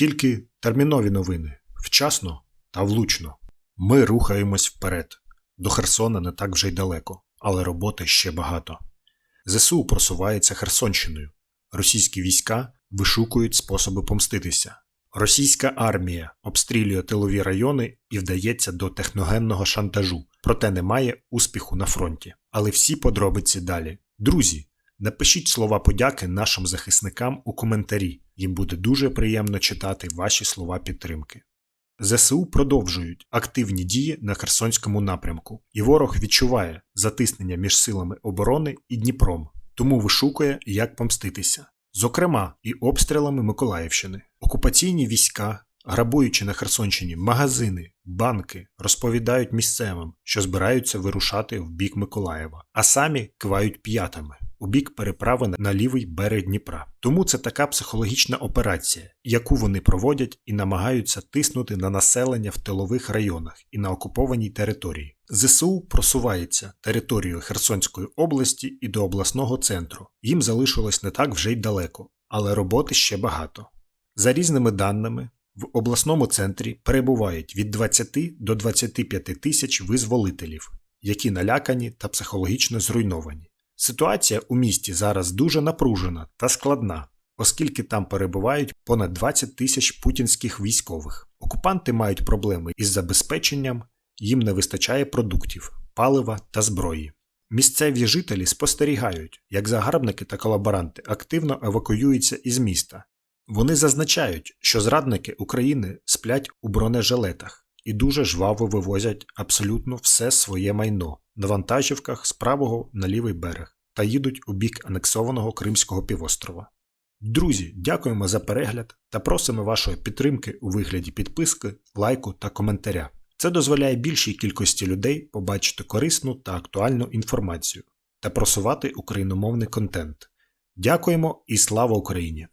Тільки термінові новини вчасно та влучно. Ми рухаємось вперед. До Херсона не так вже й далеко, але роботи ще багато. ЗСУ просувається Херсонщиною. Російські війська вишукують способи помститися. Російська армія обстрілює тилові райони і вдається до техногенного шантажу, проте немає успіху на фронті. Але всі подробиці далі. Друзі, напишіть слова подяки нашим захисникам у коментарі. Їм буде дуже приємно читати ваші слова підтримки. ЗСУ продовжують активні дії на Херсонському напрямку, і ворог відчуває затиснення між силами оборони і Дніпром, тому вишукує, як помститися. Зокрема, і обстрілами Миколаївщини. Окупаційні війська, грабуючи на Херсонщині магазини, банки, розповідають місцевим, що збираються вирушати в бік Миколаєва, а самі кивають п'ятами у бік переправи на лівий берег Дніпра. Тому це така психологічна операція, яку вони проводять і намагаються тиснути на населення в тилових районах і на окупованій території. ЗСУ просувається територією Херсонської області і до обласного центру. Їм залишилось не так вже й далеко, але роботи ще багато. За різними даними, в обласному центрі перебувають від 20 до 25 тисяч визволителів, які налякані та психологічно зруйновані. Ситуація у місті зараз дуже напружена та складна, оскільки там перебувають понад 20 тисяч путінських військових. Окупанти мають проблеми із забезпеченням, їм не вистачає продуктів, палива та зброї. Місцеві жителі спостерігають, як загарбники та колаборанти активно евакуюються із міста. Вони зазначають, що зрадники України сплять у бронежилетах і дуже жваво вивозять абсолютно все своє майно на вантажівках з правого на лівий берег та їдуть у бік анексованого Кримського півострова. Друзі, дякуємо за перегляд та просимо вашої підтримки у вигляді підписки, лайку та коментаря. Це дозволяє більшій кількості людей побачити корисну та актуальну інформацію та просувати україномовний контент. Дякуємо і слава Україні!